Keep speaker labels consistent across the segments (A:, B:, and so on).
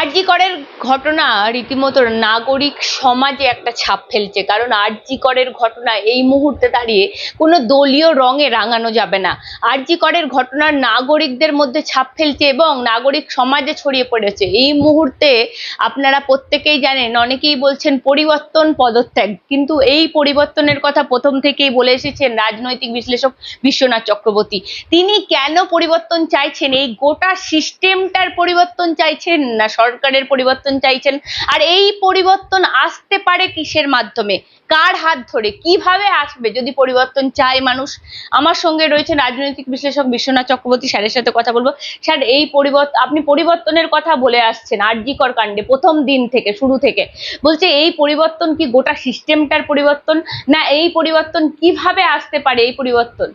A: আরজি করের ঘটনা রীতিমতো নাগরিক সমাজে একটা ছাপ ফেলছে। কারণ আরজি করের ঘটনা এই মুহূর্তে দাঁড়িয়ে কোনো দলীয় রঙে রাঙানো যাবে না। আরজি করের ঘটনার নাগরিকদের মধ্যে ছাপ ফেলছে এবং নাগরিক সমাজে ছড়িয়ে পড়েছে। এই মুহূর্তে আপনারা প্রত্যেকেই জানেন, অনেকেই বলছেন পরিবর্তন পদত্যাগ। কিন্তু এই পরিবর্তনের কথা প্রথম থেকেই বলে এসেছেন রাজনৈতিক বিশ্লেষক বিশ্বনাথ চক্রবর্তী। তিনি কেন পরিবর্তন চাইছেন? এই গোটা সিস্টেমটার পরিবর্তন চাইছেন না সরকারের পরিবর্তন চাইছেন। আর এই পরিবর্তন আসতে পারে কিসের মাধ্যমে? কার হাত ধরে? কীভাবে আসবে যদি পরিবর্তন চায় মানুষ? আমার সঙ্গে রয়েছেন রাজনৈতিক বিশ্লেষক বিশ্বনাথ চক্রবর্তী, স্যারের সাথে কথা বলব। স্যার, এই পরিবর্তন আপনি পরিবর্তনের কথা বলে আসছেন আরজিকর কাণ্ডে, প্রথম দিন থেকে, শুরু থেকে। বলছে, এই পরিবর্তন কি গোটা সিস্টেমটার পরিবর্তন? না, এই পরিবর্তন কীভাবে আসতে পারে এই পরিবর্তন?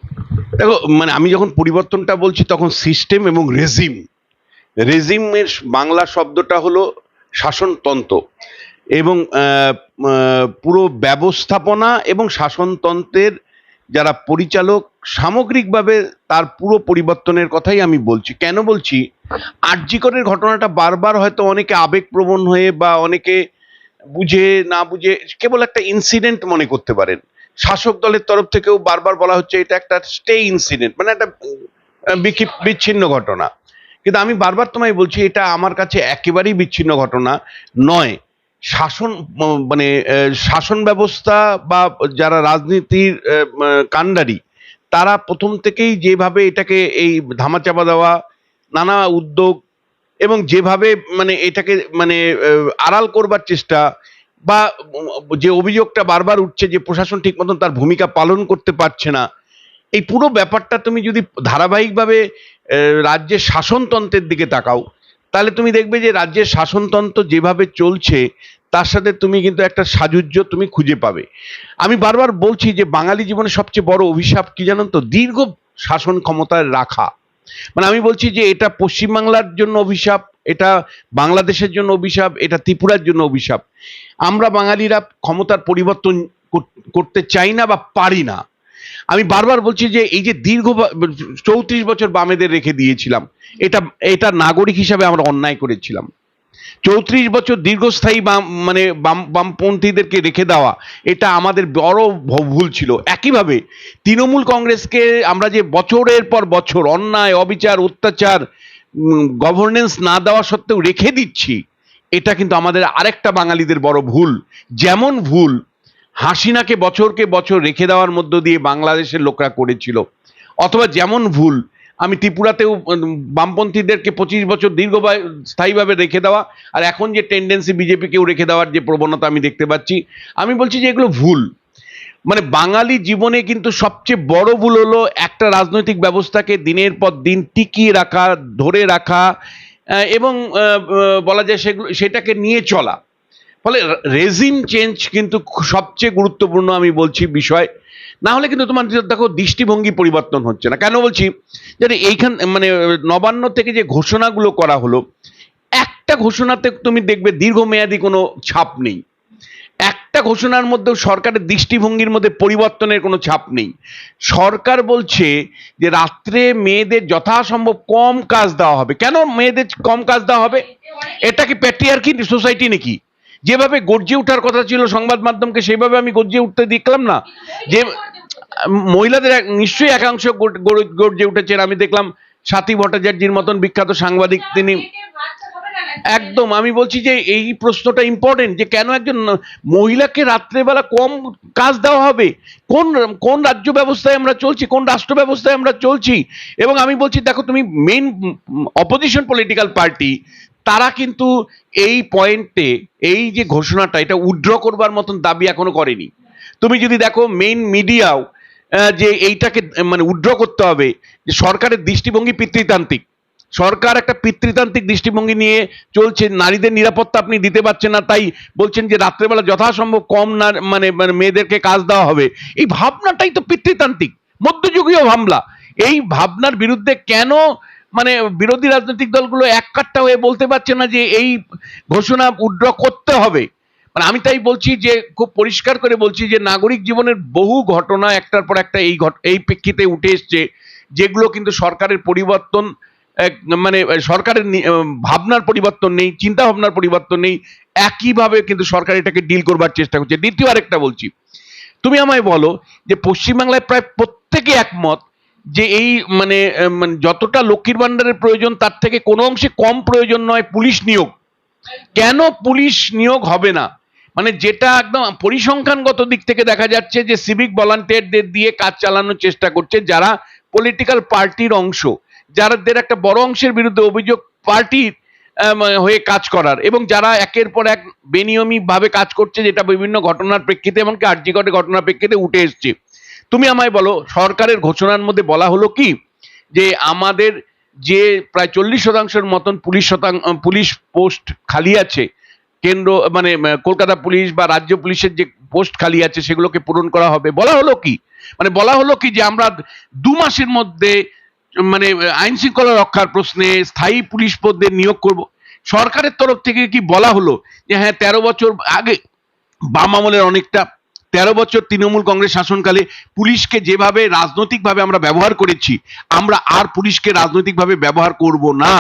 B: দেখো মানে আমি যখন পরিবর্তনটা বলছি, তখন সিস্টেম এবং রেজিম রেজিমের বাংলা শব্দটা হলো শাসনতন্ত্র এবং পুরো ব্যবস্থাপনা এবং শাসনতন্ত্রের যারা পরিচালক সামগ্রিকভাবে তার পুরো পরিবর্তনের কথাই আমি বলছি। কেন বলছি? আর্যিকরের ঘটনাটা বারবার হয়তো অনেকে আবেগপ্রবণ হয়ে বা অনেকে বুঝে না বুঝে কেবল একটা ইনসিডেন্ট মনে করতে পারেন। শাসক দলের তরফ থেকেও বারবার বলা হচ্ছে এটা একটা স্টে ইনসিডেন্ট মানে একটা আহ, বিক্ষিপ- বিচ্ছিন্ন ঘটনা। কিন্তু আমি বারবার তোমায় বলছি, এটা আমার কাছে একেবারেই বিচ্ছিন্ন ঘটনা নয়। শাসন মানে শাসন ব্যবস্থা বা যারা রাজনীতির কাণ্ডারি, তারা প্রথম থেকেই যেভাবে এটাকে এই ধামাচাপা দেওয়া, নানা উদ্যোগ এবং যেভাবে মানে এটাকে মানে আড়াল করবার চেষ্টা বা যে অভিযোগটা বারবার উঠছে যে প্রশাসন ঠিক মতন তার ভূমিকা পালন করতে পারছে না, এই পুরো ব্যাপারটা তুমি যদি ধারাবাহিকভাবে রাজ্যের শাসনতন্ত্রের দিকে তাকাও। তাহলে তুমি দেখবে যে রাজ্যের শাসনতন্ত্র যেভাবে চলছে, তার সাথে তুমি কিন্তু একটা সাযুজ্য তুমি খুঁজে পাবে। আমি বারবার বলছি যে বাঙালি জীবনে সবচেয়ে বড় অভিশাপ কি জানেন তো? দীর্ঘ শাসন ক্ষমতায় রাখা। মানে আমি বলছি যে এটা পশ্চিমবাংলার জন্য অভিশাপ, এটা বাংলাদেশের জন্য অভিশাপ, এটা ত্রিপুরার জন্য অভিশাপ। আমরা বাঙালিরা ক্ষমতার পরিবর্তন করতে চাই না বা পারি না। আমি বারবার বলছি যে এই যে দীর্ঘ চৌত্রিশ বছর বামেদের রেখে দিয়েছিলাম, এটা এটা নাগরিক হিসাবে আমরা অন্যায় করেছিলাম। চৌত্রিশ বছর দীর্ঘস্থায়ী বাম মানে বাম, বামপন্থীদেরকে রেখে দেওয়া, এটা আমাদের বড় ভুল ছিল। একইভাবে তৃণমূল কংগ্রেসকে আমরা যে বছরের পর বছর অন্যায়, অবিচার, অত্যাচার গভর্নেন্স না দেওয়া সত্ত্বেও রেখে দিচ্ছি, এটা কিন্তু আমাদের আরেকটা বাঙালিদের বড় ভুল। যেমন ভুল হাসিনাকে বছরকে বছর রেখে দেওয়ার মধ্য দিয়ে বাংলাদেশের লোকরা করেছিল। অথবা যেমন ভুল, আমি ত্রিপুরাতেও বামপন্থীদেরকে পঁচিশ বছর দীর্ঘ স্থায়ীভাবে রেখে দেওয়া, আর এখন যে টেন্ডেন্সি বিজেপিকেও রেখে দেওয়ার যে প্রবণতা আমি দেখতে পাচ্ছি, আমি বলছি যে এগুলো ভুল। মানে বাঙালি জীবনে কিন্তু সবচেয়ে বড় ভুল হলো একটা রাজনৈতিক ব্যবস্থাকে দিনের পর দিন টিকিয়ে রাখা, ধরে রাখা এবং বলা যায় সেগুলো, সেটাকে নিয়ে চলা। ফলে রেজিম চেঞ্জ কিন্তু সবচেয়ে গুরুত্বপূর্ণ আমি বলছি বিষয়, না হলে কিন্তু তোমার দেখো, দৃষ্টিভঙ্গি পরিবর্তন হচ্ছে না। কেন বলছি? যে এইখান মানে নবান্ন থেকে যে ঘোষণাগুলো করা হলো, একটা ঘোষণাতে তুমি দেখবে দীর্ঘমেয়াদী কোনো ছাপ নেই। একটা ঘোষণার মধ্যেও সরকারের দৃষ্টিভঙ্গির মধ্যে পরিবর্তনের কোনো ছাপ নেই। সরকার বলছে যে রাত্রে মেয়েদের যথাসম্ভব কম কাজ দেওয়া হবে। কেন মেয়েদের কম কাজ দেওয়া হবে? এটা কি প্যাট্রিয়ার্কি সোসাইটি নাকি? যেভাবে গর্জে ওঠার কথা ছিল সংবাদ মাধ্যমকে, সেইভাবে আমি গর্জে উঠতে দেখলাম না। যে, মহিলাদের নিশ্চয়ই একাংশ গর- গর- গর্জে উঠেছেন আমি দেখলাম সাথী ভট্টাচার্যের মতন বিখ্যাত সাংবাদিক তিনি একদম, আমি বলছি যে এই প্রশ্নটা ইম্পর্টেন্ট যে কেন একজন মহিলাকে রাত্রেবেলা কম কাজ দেওয়া হবে? কোন কোন রাজ্য ব্যবস্থায় আমরা চলছি? কোন রাষ্ট্র ব্যবস্থায় আমরা চলছি? এবং আমি বলছি, দেখো তুমি মেইন অপোজিশন পলিটিক্যাল পার্টি তারা কিন্তু এই পয়েন্টে এই যে ঘোষণাটা, এটা উইথড্র করবার মতন দাবি এখনও করেনি। তুমি যদি দেখো মেইন মিডিয়াও যে এইটাকে মানে উইথড্র করতে হবে, যে সরকারের দৃষ্টিভঙ্গি পিতৃতান্ত্রিক। সরকার একটা পিতৃতান্ত্রিক দৃষ্টিভঙ্গি নিয়ে চলছে, নারীদের নিরাপত্তা আপনি দিতে পারছেন না, তাই বলছেন যে রাত্রেবেলা যথাসম্ভব কম না মানে মানে মেয়েদেরকে কাজ দেওয়া হবে। এই ভাবনাটাই তো পিতৃতান্ত্রিক, মধ্যযুগীয় ভাবনা। এই ভাবনার বিরুদ্ধে কেন মানে বিরোধী রাজনৈতিক দলগুলো এক কাট্টা হয়ে বলতে পারছে না যে এই ঘোষণা উড্র করতে হবে। মানে আমি তাই বলছি যে, খুব পরিষ্কার করে বলছি যে, নাগরিক জীবনের বহু ঘটনা একটার পর একটা এই এই প্রেক্ষিতে উঠে এসছে, যেগুলো কিন্তু সরকারের পরিবর্তন মানে সরকারের ভাবনার পরিবর্তন নেই চিন্তা ভাবনার পরিবর্তন নেই, একইভাবে কিন্তু সরকার এটাকে ডিল করবার চেষ্টা করছে। দ্বিতীয় আরেকটা বলছি। তুমি আমায় বলো যে, পশ্চিমবাংলায় প্রায় প্রত্যেকে একমত যে এই মানে মানে যতটা লক্ষ্মীর ভান্ডারের প্রয়োজন, তার থেকে কোনো অংশে কম প্রয়োজন নয়, পুলিশ নিয়োগ। কেন পুলিশ নিয়োগ হবে না? মানে যেটা একদম পরিসংখ্যানগত দিক থেকে দেখা যাচ্ছে যে সিভিক ভলান্টিয়ারদের দিয়ে কাজ চালানোর চেষ্টা করছে যারা পলিটিক্যাল পার্টির অংশ যাদের একটা বড় অংশের বিরুদ্ধে অভিযোগ পার্টির হয়ে কাজ করার এবং যারা একের পর এক বেনিয়মিক ভাবে কাজ করছে, যেটা বিভিন্ন ঘটনার প্রেক্ষিতে, এমনকি আর্যিকটের ঘটনার প্রেক্ষিতে উঠে এসছে। তুমি আমায় বলো, সরকারের ঘোষণার মধ্যে বলা হলো কি? যে আমাদের যে প্রায় চল্লিশ শতাংশের মতন পুলিশ শতাংশ পুলিশ পোস্ট খালি আছে, কেন্দ্র মানে কলকাতা পুলিশ বা রাজ্য পুলিশের যে পোস্ট খালি আছে সেগুলোকে পূরণ করা হবে। বলা হলো কি? মানে বলা হলো কি যে আমরা দু মাসের মধ্যে মানে আইন শৃঙ্খলা রক্ষার প্রশ্নে স্থায়ী পুলিশ পদের নিয়োগ করব। সরকারের তরফ থেকে কি বলা হলো যে হ্যাঁ তেরো বছর আগে বাম আমলের অনেকটা তেরো বছর তৃণমূল কংগ্রেস শাসনকালে পুলিশকে যেভাবে রাজনৈতিকভাবে আমরা ব্যবহার করেছি, আমরা আর পুলিশকে রাজনৈতিকভাবে ব্যবহার করব না।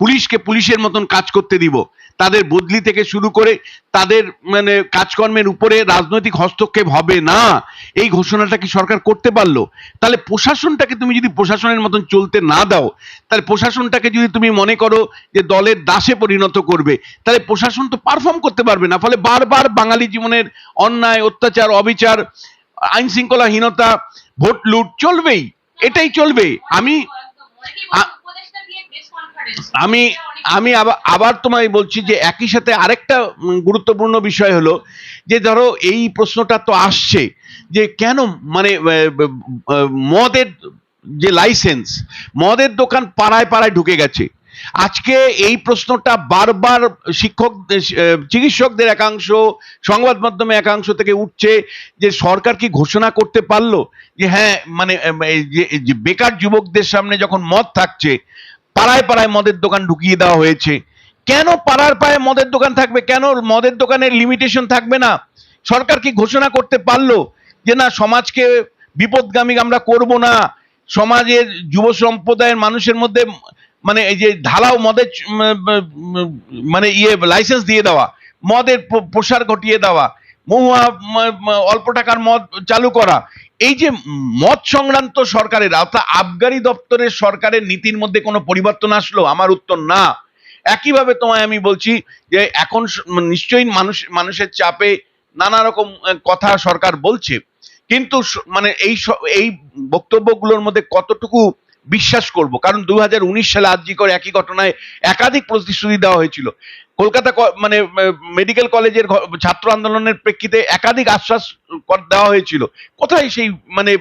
B: পুলিশকে পুলিশের মতন কাজ করতে দিব। তাদের বদলি থেকে শুরু করে তাদের মানে কাজকর্মের উপরে রাজনৈতিক হস্তক্ষেপ হবে না। এই ঘোষণাটা কি সরকার করতে পারল? তাহলে প্রশাসনটাকে তুমি যদি প্রশাসনের মতন চলতে না দাও, তাহলে প্রশাসনটাকে যদি তুমি মনে করো যে দলের দাসে পরিণত করবে, তাহলে প্রশাসন তো পারফর্ম করতে পারবে না। ফলে বারবার বাঙালি জীবনের অন্যায়, অত্যাচার, অবিচার আইন শৃঙ্খলাহীনতা ভোট লুট চলবেই। এটাই চলবে। আমি আমি আমি আবার তোমায় বলছি যে একই সাথে আরেকটা গুরুত্বপূর্ণ বিষয় হলো যে ধরো এই প্রশ্নটা তো আসছে যে কেন মানে মদের যে লাইসেন্স মদের দোকান পাড়ায় পাড়ায় ঢুকে গেছে। আজকে এই প্রশ্নটা বারবার শিক্ষক চিকিৎসকদের একাংশ, সংবাদ মাধ্যমে একাংশ থেকে উঠছে যে সরকার কি ঘোষণা করতে পারল? যে হ্যাঁ মানে বেকার যুবকদের সামনে যখন মদ থাকছে পাড়ায় পাড়ায় মদের দোকান ঢুকিয়ে দেওয়া হয়েছে। কেন পাড়ার পায়ে মদের দোকান থাকবে? কেন মদের দোকানের লিমিটেশন থাকবে না? সরকার কি ঘোষণা করতে পারল যে না, সমাজকে বিপদগামী আমরা করব না? সমাজের, যুব সম্প্রদায়ের মানুষের মধ্যে মানে এই যে ঢালাও মদের মানে ইয়ে লাইসেন্স দিয়ে দেওয়া, মদের প্রসার ঘটিয়ে দেওয়া, মহুয়া অল্প টাকার মদ চালু করা এই যে মদ সংক্রান্ত সরকারের, অর্থাৎ আবগারি দপ্তরের সরকারের নীতির মধ্যে কোনো পরিবর্তন আসলো? আমার উত্তর না। একইভাবে তোমায় আমি বলছি যে এখন নিশ্চয়ই মানুষ, মানুষের চাপে নানা রকম কথা সরকার বলছে। কিন্তু মানে এই এই বক্তব্যগুলোর মধ্যে কতটুকু বিশ্বাস করব। কারণ দু হাজার উনিশ সালে আর্জি করে একই ঘটনায় একাধিক প্রতিশ্রুতি দেওয়া হয়েছিল। কলকাতা মানে মেডিকেল কলেজের ছাত্র আন্দোলনের প্রেক্ষিতে একাধিক আশ্বাস দেওয়া হয়েছিল। কোথায় সেই মানে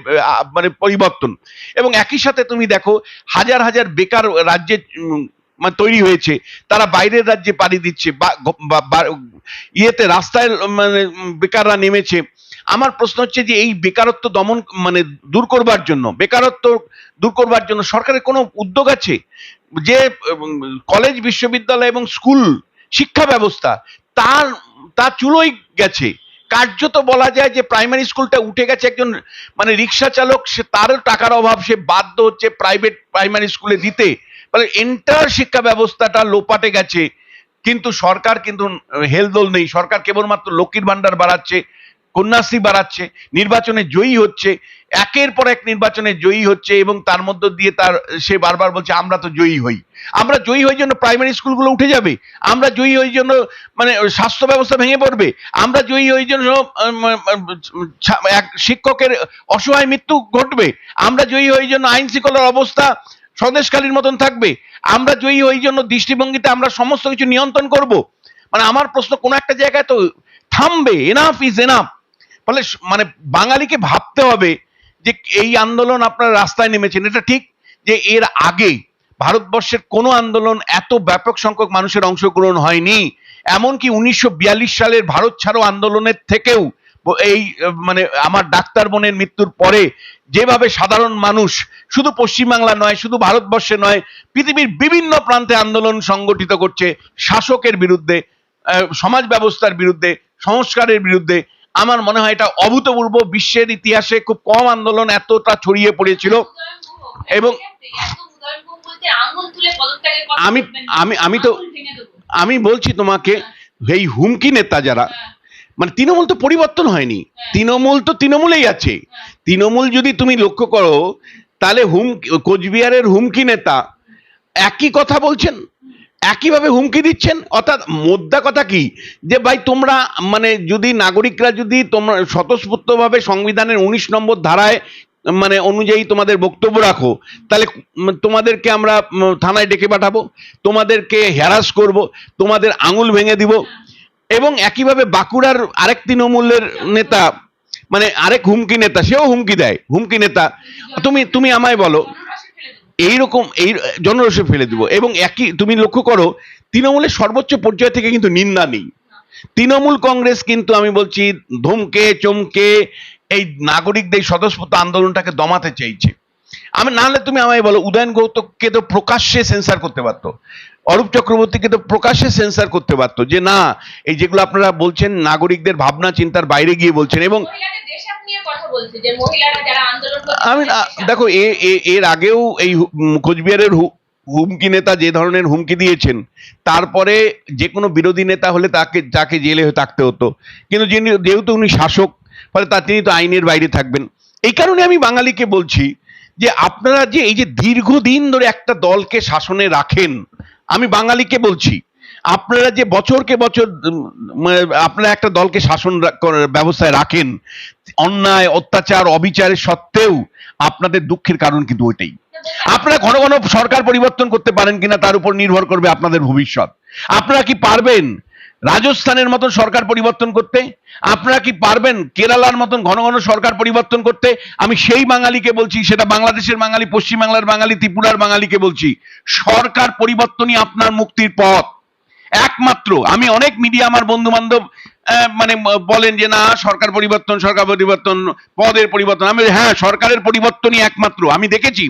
B: মানে পরিবর্তন? এবং একই সাথে তুমি দেখো, হাজার হাজার বেকার রাজ্যে মানে তৈরি হয়েছে। তারা বাইরের রাজ্যে পাড়ি দিচ্ছে বা- ইয়েতে রাস্তায় মানে বেকাররা নেমেছে। আমার প্রশ্ন হচ্ছে যে এই বেকারত্ব দমন মানে দূর করবার জন্য, বেকারত্ব দূর করবার জন্য সরকারের কোনো উদ্যোগ আছে? যে কলেজ বিশ্ববিদ্যালয় এবং স্কুল শিক্ষা ব্যবস্থা, তার, তা চুলোই গেছে। কার্যত বলা যায় যে প্রাইমারি স্কুলটা উঠে গেছে একজন মানে রিক্সা চালক, সে তারও টাকার অভাব, সে বাধ্য হচ্ছে প্রাইভেট প্রাইমারি স্কুলে দিতে। ফলে এন্টার শিক্ষা ব্যবস্থাটা লোপাটে গেছে। কিন্তু সরকার কিন্তু হেলদোল নেই। সরকার কেবলমাত্র লক্ষ্মীর ভান্ডার বাড়াচ্ছে। কন্যাশ্রী বাড়াচ্ছে, নির্বাচনে জয়ী হচ্ছে, একের পর এক নির্বাচনে জয়ী হচ্ছে এবং তার মধ্য দিয়ে তার, সে বারবার বলছে, আমরা তো জয়ী হই। আমরা জয়ী হই জন্য প্রাইমারি স্কুলগুলো উঠে যাবে, আমরা জয়ী হই জন্য মানে স্বাস্থ্য ব্যবস্থা ভেঙে পড়বে, আমরা জয়ী হই জন্য এক শিক্ষকের অসহায় মৃত্যু ঘটবে, আমরা জয়ী হই জন্য আইন শৃঙ্খলার অবস্থা স্বদেশকালীর মতন থাকবে, আমরা জয়ী হই জন্য দৃষ্টিভঙ্গিতে আমরা সমস্ত কিছু নিয়ন্ত্রণ করব। মানে আমার প্রশ্ন কোনো একটা জায়গায় তো থামবে এনাফ ইজ এনাফ ফলে মানে বাঙালিকে ভাবতে হবে যে এই আন্দোলন আপনারা রাস্তায় নেমেছেন। এটা ঠিক যে এর আগে ভারতবর্ষের কোনো আন্দোলন এত ব্যাপক সংখ্যক মানুষের অংশগ্রহণ হয়নি। এমনকি উনিশশো বিয়াল্লিশ সালের ভারত ছাড়ো আন্দোলনের থেকেও এই মানে আমার ডাক্তার বোনের মৃত্যুর পরে যেভাবে সাধারণ মানুষ শুধু পশ্চিমবাংলা নয়, শুধু ভারতবর্ষে নয়, পৃথিবীর বিভিন্ন প্রান্তে আন্দোলন সংগঠিত করছে শাসকের বিরুদ্ধে সমাজ ব্যবস্থার বিরুদ্ধে, সংস্কারের বিরুদ্ধে আমার মনে হয় এটা অভূতপূর্ব, বিশ্বের ইতিহাসে খুব কম আন্দোলন এতটা ছড়িয়ে পড়েছিল। এবং- আমি- আমি- আমি তো-। আমি বলছি তোমাকে, এই হুমকি নেতা যারা মানে তৃণমূল তো পরিবর্তন হয়নি। তৃণমূল তো তৃণমূলেই আছে। তৃণমূল যদি তুমি লক্ষ্য করো, তাহলে হুম কোচবিহারের হুমকি নেতা একই কথা বলছেন? একইভাবে হুমকি দিচ্ছেন অর্থাৎ মোদ্দা কথা কি যে ভাই তোমরা মানে যদি নাগরিকরা যদি তোমরা স্বতঃস্ফূর্তভাবে সংবিধানের উনিশ নম্বর ধারায় মানে অনুযায়ী তোমাদের বক্তব্য রাখো, তাহলে তোমাদেরকে আমরা থানায় ডেকে পাঠাবো, তোমাদেরকে হ্যারাস করব, তোমাদের আঙুল ভেঙে দিব এবং একইভাবে বাঁকুড়ার আরেক তৃণমূলের নেতা মানে আরেক হুমকি নেতা, সেও হুমকি দেয়, হুমকি নেতা তুমি তুমি আমায় বলো। এইরকম এই জনরসে ফেলে দিব। এবং একই তুমি লক্ষ্য করো, তৃণমূলের সর্বোচ্চ পর্যায় থেকে কিন্তু নিন্দা নেই। তৃণমূল কংগ্রেস কিন্তু আমি বলছি ধমকে, চমকে, এই নাগরিকদের স্বতঃস্ফূর্ত আন্দোলনটাকে দমাতে চাইছে। আমি নাহলে তুমি আমায় বলো, উদয়ন গৌতমকে তো প্রকাশ্যে সেন্সার করতে পারতো। অরূপ চক্রবর্তীকে তো প্রকাশ্যে সেন্সার করতে পারতো যে না, এই যেগুলো আপনারা বলছেন, নাগরিকদের ভাবনা চিন্তার বাইরে গিয়ে বলছেন এবং আমি। দেখো এর আগেও এই কোচবিহারের হুমকি নেতা যে ধরনের হুমকি দিয়েছেন তারপরে যে কোনো বিরোধী নেতা হলে তাকে তাকে জেলে থাকতে হতো কিন্তু যিনি যেহেতু উনি শাসক ফলে তা তিনি তো আইনের বাইরে থাকবেন এই কারণে আমি বাঙালিকে বলছি যে আপনারা যে এই যে দীর্ঘদিন ধরে একটা দলকে শাসনে রাখেন আমি বাঙালিকে বলছি আপনারা যে বছরকে বছর মানে আপনারা একটা দলকে শাসন ব্যবস্থায় রাখেন, অন্যায়, অত্যাচার, অবিচারের সত্ত্বেও আপনাদের দুঃখের কারণ কিন্তু ওইটাই। আপনারা ঘন ঘন সরকার পরিবর্তন করতে পারেন কিনা তার উপর নির্ভর করবে আপনাদের ভবিষ্যৎ। আপনারা কি পারবেন রাজস্থানের মতন সরকার পরিবর্তন করতে? আপনারা কি পারবেন কেরালার মতন ঘন ঘন সরকার পরিবর্তন করতে? আমি সেই বাঙালিকে বলছি, সেটা বাংলাদেশের বাঙালি, পশ্চিমবাংলার বাঙালি, ত্রিপুরার বাঙালিকে বলছি। সরকার পরিবর্তনই আপনার মুক্তির পথ। একমাত্র। আমি অনেক মিডিয়া আমার বন্ধু বান্ধব মানে বলেন যে, না, সরকার পরিবর্তন সরকার পরিবর্তন, পদের পরিবর্তন। আমি হ্যাঁ সরকারের পরিবর্তনই একমাত্র। আমি দেখেছি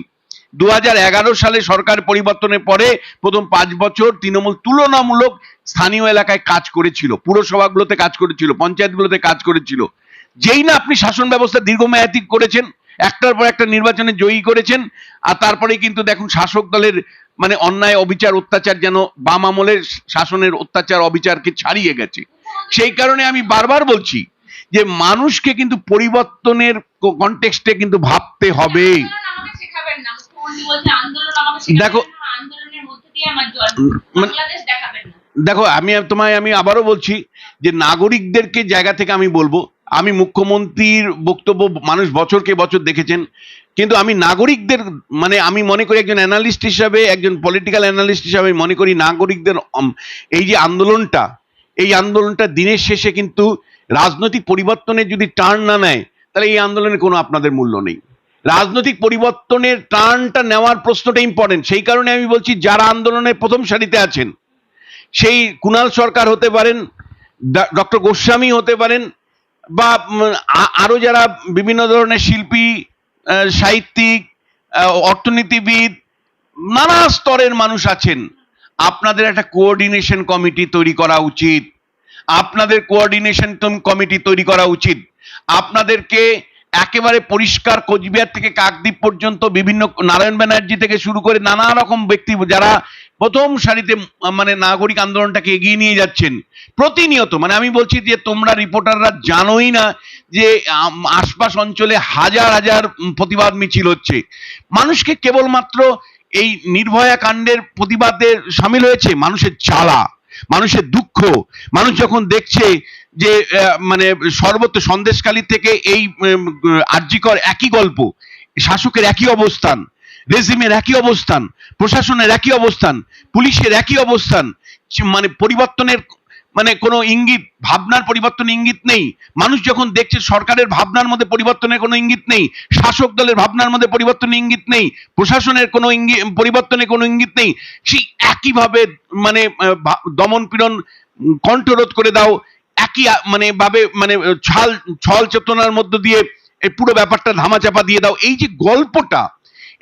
B: দু হাজার এগারো সালে সরকার পরিবর্তনের পরে প্রথম পাঁচ বছর তৃণমূল তুলনামূলক স্থানীয় এলাকায় কাজ করেছিল, পুরসভাগুলোতে কাজ করেছিল, পঞ্চায়েতগুলোতে কাজ করেছিল। যেই না আপনি শাসন ব্যবস্থা দীর্ঘমেয়াদী করেছেন, একটার পর একটা নির্বাচনে জয়ী করেছেন, আর তারপরে কিন্তু দেখুন শাসক দলের মানে অন্যায়, অবিচার, অত্যাচার যেন বাম আমলের শাসনের অত্যাচার, অবিচারকে ছাড়িয়ে গেছে। সেই কারণে আমি বারবার বলছি যে মানুষকে কিন্তু পরিবর্তনের কনটেক্সটে কিন্তু ভাবতে হবে। দেখো- মানে- দেখো, আমি তোমায়, আমি আবারও বলছি যে নাগরিকদেরকে জায়গা থেকে আমি বলব আমি মুখ্যমন্ত্রীর বক্তব্য মানুষ বছরকে বছর দেখেছেন, কিন্তু আমি নাগরিকদের মানে আমি মনে করি একজন অ্যানালিস্ট হিসাবে, একজন পলিটিক্যাল অ্যানালিস্ট হিসাবে আমি মনে করি নাগরিকদের এই যে আন্দোলনটা, এই আন্দোলনটা দিনের শেষে কিন্তু রাজনৈতিক পরিবর্তনের যদি টার্ন না নেয়, তাহলে এই আন্দোলনের কোনো আপনাদের মূল্য নেই। রাজনৈতিক পরিবর্তনের টার্নটা নেওয়ার প্রশ্নটা ইম্পর্টেন্ট সেই কারণে আমি বলছি যারা আন্দোলনের প্রথম সারিতে আছেন, সেই কুণাল সরকার হতে পারেন ডক্টর গোস্বামী হতে পারেন বা আরও যারা বিভিন্ন ধরনের শিল্পী সাহিত্যিক অর্থনীতিবিদ, নানা স্তরের মানুষ আছেন। আপনাদের একটা কোঅর্ডিনেশন কমিটি তৈরি করা উচিত। আপনাদের কোঅর্ডিনেশন কমিটি তৈরি করা উচিত। আপনাদেরকে একেবারে পরিষ্কার কোচবিহার থেকে কাকদ্বীপ পর্যন্ত বিভিন্ন, নারায়ণ ব্যানার্জি থেকে শুরু করে নানা রকম ব্যক্তি, যারা প্রথম সারিতে মানে নাগরিক আন্দোলনটাকে এগিয়ে নিয়ে যাচ্ছেন। প্রতিনিয়ত মানে আমি বলছি যে তোমরা রিপোর্টাররা জানোই না যে আশপাশ অঞ্চলে হাজার হাজার প্রতিবাদ মিছিল হচ্ছে। মানুষকে কেবলমাত্র এই নির্ভয়া কাণ্ডের প্রতিবাদে সামিল হয়েছে মানুষের জ্বালা মানুষের দুঃখ। মানুষ যখন দেখছে যে মানে সর্বত্র সন্দেশকালী থেকে এই আর্যিকর একই গল্প, শাসকের একই অবস্থান, রেজিমের একই অবস্থান প্রশাসনের একই অবস্থান, পুলিশের একই অবস্থান মানে পরিবর্তনের মানে কোনো ইঙ্গিত, ভাবনার পরিবর্তন ইঙ্গিত নেই। মানুষ যখন দেখছে সরকারের ভাবনার মধ্যে পরিবর্তনের কোনো ইঙ্গিত নেই, শাসক দলের ভাবনার মধ্যে পরিবর্তনের ইঙ্গিত নেই, প্রশাসনের কোনো ইঙ্গিত পরিবর্তনের কোনো ইঙ্গিত নেই, সেই একইভাবে মানে দমন পীড়ন কণ্ঠরোধ করে দাও, একই মানে ভাবে মানে ছাল ছল চেতনার মধ্য দিয়ে পুরো ব্যাপারটা ধামাচাপা দিয়ে দাও। এই যে গল্পটা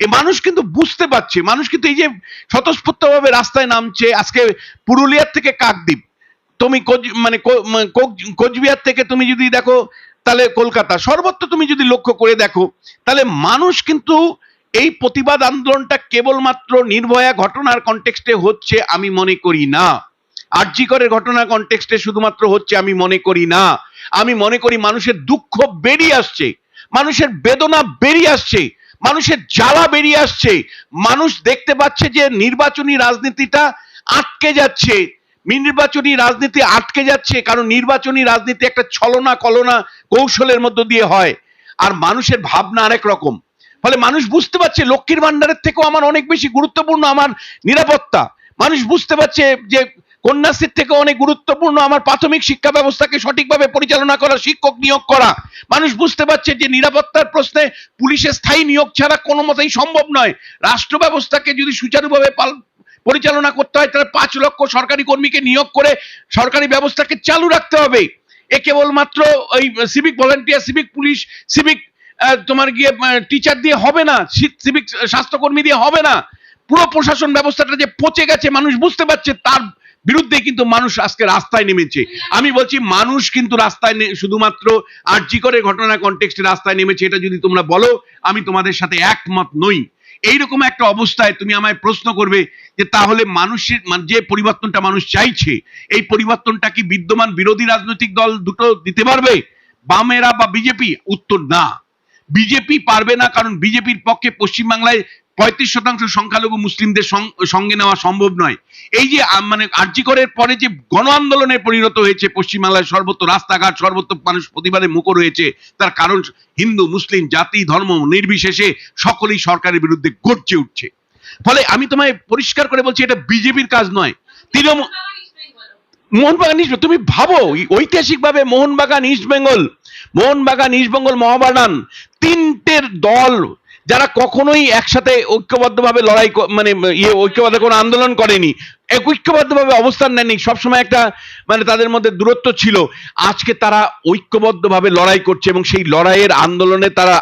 B: এ মানুষ কিন্তু বুঝতে পারছে, মানুষ কিন্তু এই যে স্বতঃস্ফূর্তভাবে রাস্তায় নামছে, আজকে পুরুলিয়ার থেকে কাকদ্বীপ, তুমি মানে কোচবিহার থেকে তুমি যদি দেখো, তাহলে কলকাতা, সর্বত্র তুমি যদি লক্ষ্য করে দেখো, তাহলে মানুষ কিন্তু এই প্রতিবাদ আন্দোলনটা কেবলমাত্র নির্ভয়া ঘটনার কনটেক্সটে হচ্ছে, আমি মনে করি না। আরজিকরের ঘটনার কনটেক্সটে শুধুমাত্র হচ্ছে, আমি মনে করি না। আমি মনে করি মানুষের দুঃখ বেরিয়ে আসছে, মানুষের বেদনা বেরিয়ে আসছে মানুষের জ্বালা বেরিয়ে আসছে। মানুষ দেখতে পাচ্ছে যে নির্বাচনী রাজনীতিটা আটকে যাচ্ছে। নির্বাচনী রাজনীতি আটকে যাচ্ছে কারণ নির্বাচনী রাজনীতি একটা ছলনা কলনা কৌশলের মধ্য দিয়ে হয়। আর মানুষের ভাবনা আরেক রকম। ফলে মানুষ বুঝতে পারছে লক্ষ্মীর ভান্ডারের থেকেও আমার অনেক বেশি গুরুত্বপূর্ণ আমার নিরাপত্তা। মানুষ বুঝতে পারছে যে কন্যাশ্রীর থেকে অনেক গুরুত্বপূর্ণ আমার প্রাথমিক শিক্ষা ব্যবস্থাকে সঠিকভাবে পরিচালনা করা, শিক্ষক নিয়োগ করা। মানুষ বুঝতে পারছে যে নিরাপত্তার প্রশ্নে পুলিশের স্থায়ী নিয়োগ ছাড়া কোনো মতেই সম্ভব নয়। রাষ্ট্র ব্যবস্থাকে যদি সুচারুভাবে পাল- পরিচালনা করতে হয়, তাহলে পাঁচ লক্ষ সরকারি কর্মীকে নিয়োগ করে সরকারি ব্যবস্থাকে চালু রাখতে হবে। এ কেবলমাত্র ওই civic volunteer civic police civic তোমার গিয়ে টিচার দিয়ে হবে না সিভিক স্বাস্থ্যকর্মী দিয়ে হবে না। পুরো প্রশাসন ব্যবস্থাটা যে পচে গেছে, মানুষ বুঝতে পারছে, তার বিরুদ্ধে কিন্তু মানুষ আজকে রাস্তায় নেমেছে। আমি বলছি, মানুষ কিন্তু রাস্তায় শুধুমাত্র আরজি করে ঘটনা কনটেক্সটে রাস্তায় নেমেছে, এটা যদি তোমরা বলো, আমি তোমাদের সাথে একমত নই। এইরকম একটা অবস্থায় তুমি আমায় প্রশ্ন করবে যে, তাহলে মানুষের মানে যে পরিবর্তনটা মানুষ চাইছে, এই পরিবর্তনটা কি বিদ্যমান বিরোধী রাজনৈতিক দল দুটো দিতে পারবে? বামেরা বা বিজেপি? উত্তর না। বিজেপি পারবে না, কারণ বিজেপির পক্ষে পশ্চিমবাংলায় পঁয়ত্রিশ শতাংশ সংখ্যালঘু মুসলিমদের সঙ্গে নেওয়া সম্ভব নয়। এই যে মানে আর্যিকরের পরে যে গণ আন্দোলনে পরিণত হয়েছে পশ্চিমবাংলায় সর্বত্র রাস্তাঘাট, সর্বত্র মানুষ প্রতিবাদে মুখর হয়েছে, তার কারণ হিন্দু, মুসলিম, জাতি, ধর্ম নির্বিশেষে সকলেই সরকারের বিরুদ্ধে গর্জে উঠছে। ফলে আমি তোমায় পরিষ্কার করে বলছি, এটা বিজেপির কাজ নয়। তৃণমূল মোহনবাগান ইস্ট তুমি ভাবো, ঐতিহাসিকভাবে মোহনবাগান ইস্ট বেঙ্গল মোহনবাগান ইস্ট বেঙ্গল মহাবাগান, তিনটের দল যারা কখনোই একসাথে ঐক্যবদ্ধভাবে লড়াই মানে ইয়ে ঐক্যবদ্ধ কোনো আন্দোলন করেনি, এক ঐক্যবদ্ধভাবে অবস্থান নেয়নি সবসময় একটা মানে তাদের মধ্যে দূরত্ব ছিল। আজকে তারা ঐক্যবদ্ধভাবে লড়াই করছে এবং সেই লড়াইয়ের আন্দোলনে তারা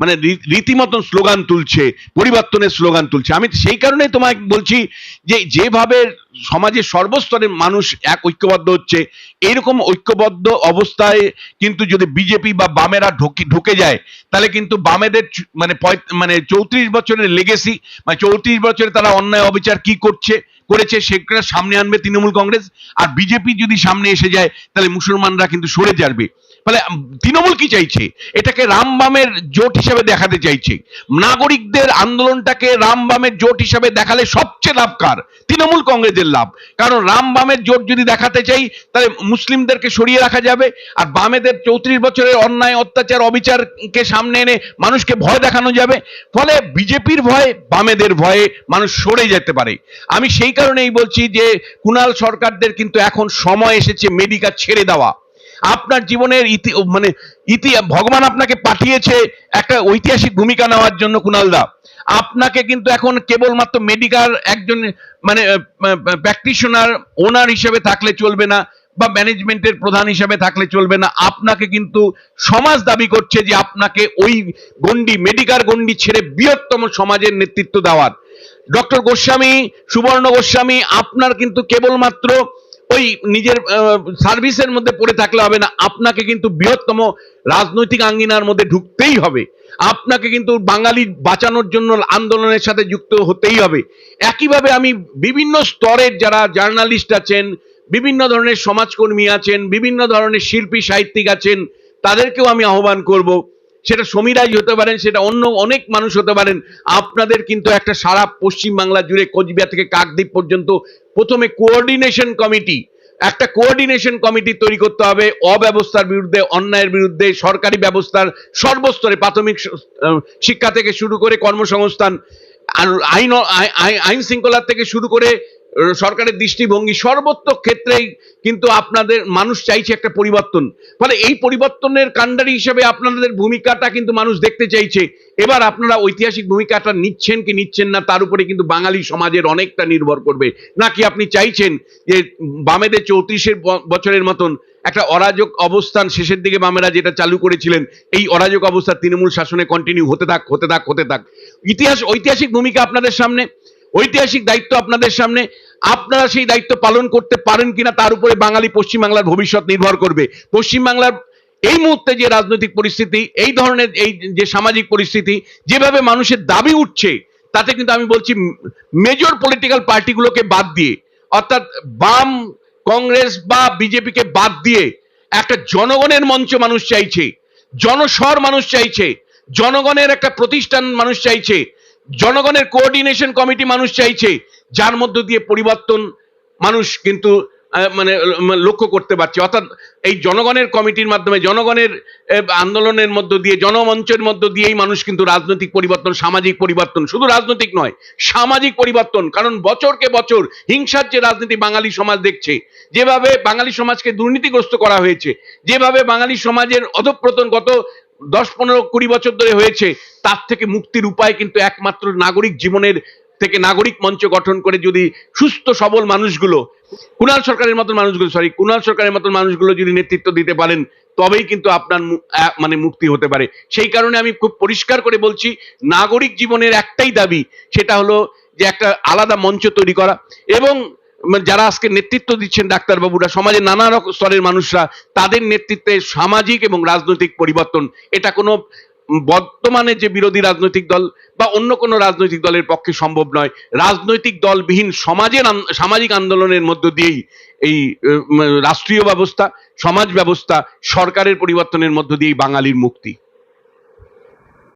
B: মানে রীতিমতন স্লোগান তুলছে, পরিবর্তনের স্লোগান তুলছে। আমি সেই কারণেই তোমায় বলছি যে, যেভাবে সমাজের সর্বস্তরের মানুষ এক ঐক্যবদ্ধ হচ্ছে। এইরকম ঐক্যবদ্ধ অবস্থায় কিন্তু যদি বিজেপি বা বামেরা ঢুকে ঢুকে যায়, তাহলে কিন্তু বামেদের মানে মানে চৌত্রিশ বছরের লেগেসি মানে চৌত্রিশ বছরে তারা অন্যায় অবিচার কি করছে, করেছে সেটা সামনে আনবে তৃণমূল কংগ্রেস। আর বিজেপি যদি সামনে এসে যায়, তাহলে মুসলমানরা কিন্তু সরে যাবে। ফলে তৃণমূল কি চাইছে? এটাকে রামবামের জোট হিসাবে দেখাতে চাইছে। নাগরিকদের আন্দোলনটাকে রামবামের জোট হিসাবে দেখালে সবচেয়ে লাভ কার? তৃণমূল কংগ্রেসের লাভ। কারণ রামবামের জোট যদি দেখাতে চাই, তাহলে মুসলিমদেরকে সরিয়ে রাখা যাবে। আর বামেদের চৌত্রিশ বছরের অন্যায়, অত্যাচার, অবিচারকে সামনে এনে মানুষকে ভয় দেখানো যাবে। ফলে বিজেপির ভয়ে বামেদের ভয়ে মানুষ সরে যেতে পারে। আমি সেই কারণেই বলছি যে কুণাল সরকারদের কিন্তু এখন সময় এসেছে মেডিকা ছেড়ে দেওয়া। আপনার জীবনের ইতি মানে ইতি, ভগবান আপনাকে পাঠিয়েছে একটা ঐতিহাসিক ভূমিকা নেওয়ার জন্য কুণাল দা আপনাকে কিন্তু এখন কেবলমাত্র মেডিকাল একজন মানে প্র্যাকটিশনার ওনার হিসেবে থাকলে চলবে না বা ম্যানেজমেন্টের প্রধান হিসেবে থাকলে চলবে না। আপনাকে কিন্তু সমাজ দাবি করছে যে আপনাকে ওই গন্ডি মেডিকাল গন্ডি ছেড়ে বৃহত্তম সমাজের নেতৃত্ব দেওয়ার। ডক্টর গোস্বামী, সুবর্ণ গোস্বামী, আপনার কিন্তু কেবলমাত্র ওই নিজের সার্ভিসের মধ্যে পড়ে থাকলে হবে না। আপনাকে কিন্তু বৃহত্তম রাজনৈতিক আঙ্গিনার মধ্যে ঢুকতেই হবে। আপনাকে কিন্তু বাঙালি বাঁচানোর জন্য আন্দোলনের সাথে যুক্ত হতেই হবে। একইভাবে আমি বিভিন্ন স্তরের যারা জার্নালিস্ট আছেন, বিভিন্ন ধরনের সমাজকর্মী আছেন, বিভিন্ন ধরনের শিল্পী, সাহিত্যিক আছেন, তাদেরকেও আমি আহ্বান করব। সেটা সমীরাই হতে পারেন, সেটা অন্য অনেক মানুষ হতে পারেন। আপনাদের কিন্তু একটা সারা পশ্চিম বাংলা জুড়ে কোচবিহার থেকে কাকদ্বীপ পর্যন্ত প্রথমে কোঅর্ডিনেশন কমিটি একটা কোঅর্ডিনেশন কমিটি তৈরি করতে হবে, অব্যবস্থার বিরুদ্ধে, অন্যায়ের বিরুদ্ধে, সরকারি ব্যবস্থার সর্বস্তরে প্রাথমিক শিক্ষা থেকে শুরু করে কর্মসংস্থান, আর আইন আই- আই- আইন শৃঙ্খলা থেকে শুরু করে সরকারের দৃষ্টিভঙ্গি সর্বত্র ক্ষেত্রেই কিন্তু আপনাদের, মানুষ চাইছে একটা পরিবর্তন। ফলে এই পরিবর্তনের কাণ্ডারি হিসেবে আপনাদের ভূমিকাটা কিন্তু মানুষ দেখতে চাইছে। এবার আপনারা ঐতিহাসিক ভূমিকাটা নিচ্ছেন কি নিচ্ছেন না, তার উপরে কিন্তু বাঙালি সমাজের অনেকটা নির্ভর করবে। নাকি আপনি চাইছেন যে বামেদের চৌত্রিশের বছরের মতন একটা অরাজক অবস্থান শেষের দিকে বামেরা যেটা চালু করেছিলেন, এই অরাজক অবস্থা তৃণমূল শাসনে কন্টিনিউ হতে থাক হতে থাক হতে থাক। ইতিহাস, ঐতিহাসিক ভূমিকা আপনাদের সামনে। ঐতিহাসিক দায়িত্ব আপনাদের সামনে। আপনারা সেই দায়িত্ব পালন করতে পারেন কিনা তার উপরে বাঙালি পশ্চিমবাংলার ভবিষ্যৎ নির্ভর করবে। পশ্চিমবাংলার এই মুহূর্তে যে রাজনৈতিক পরিস্থিতি, এই ধরনের এই যে সামাজিক পরিস্থিতি, যেভাবে মানুষের দাবি উঠছে, তাতে কিন্তু আমি বলছি মেজর পলিটিক্যাল পার্টিগুলোকে বাদ দিয়ে, অর্থাৎ বাম কংগ্রেস বা বিজেপিকে বাদ দিয়ে একটা জনগণের মঞ্চ মানুষ চাইছে, জনস্বর মানুষ চাইছে, জনগণের একটা প্রতিষ্ঠান মানুষ চাইছে জনগণের কোঅর্ডিনেশন কমিটি মানুষ চাইছে, যার মধ্য দিয়ে পরিবর্তন মানুষ কিন্তু মানে লক্ষ্য করতে পারছে। অর্থাৎ এই জনগণের কমিটির মাধ্যমে, জনগণের আন্দোলনের মধ্য দিয়ে, জনমঞ্চের মধ্য দিয়েই মানুষ কিন্তু রাজনৈতিক পরিবর্তন, সামাজিক পরিবর্তন। শুধু রাজনৈতিক নয়, সামাজিক পরিবর্তন। কারণ বছরকে বছর হিংসার যে রাজনীতি বাঙালি সমাজ দেখছে, যেভাবে বাঙালি সমাজকে দুর্নীতিগ্রস্ত করা হয়েছে, যেভাবে বাঙালি সমাজের অধঃপ্রতন গত দশ পনেরো কুড়ি বছর ধরে হয়েছে, তার থেকে মুক্তির উপায় কিন্তু একমাত্র নাগরিক জীবনের থেকে নাগরিক মঞ্চ গঠন করে যদি সুস্থ, সবল মানুষগুলো কুণাল সরকারের মতন মানুষগুলো সরি কুণাল সরকারের মতন মানুষগুলো যদি নেতৃত্ব দিতে পারেন, তবেই কিন্তু আপনার মানে মুক্তি হতে পারে। সেই কারণে আমি খুব পরিষ্কার করে বলছি, নাগরিক জীবনের একটাই দাবি, সেটা হলো যে একটা আলাদা মঞ্চ তৈরি করা এবং যারা আজকে নেতৃত্ব দিচ্ছেন ডাক্তারবাবুরা সমাজের নানা রকম স্তরের মানুষরা, তাদের নেতৃত্বে সামাজিক এবং রাজনৈতিক পরিবর্তন। এটা কোনো বর্তমানে যে বিরোধী রাজনৈতিক দল বা অন্য কোনো রাজনৈতিক দলের পক্ষে সম্ভব নয়। রাজনৈতিক দলবিহীন সমাজের সামাজিক আন্দোলনের মধ্য দিয়েই এই রাষ্ট্রীয় ব্যবস্থা, সমাজ ব্যবস্থা, সরকারের পরিবর্তনের মধ্য দিয়েই বাঙালির মুক্তি।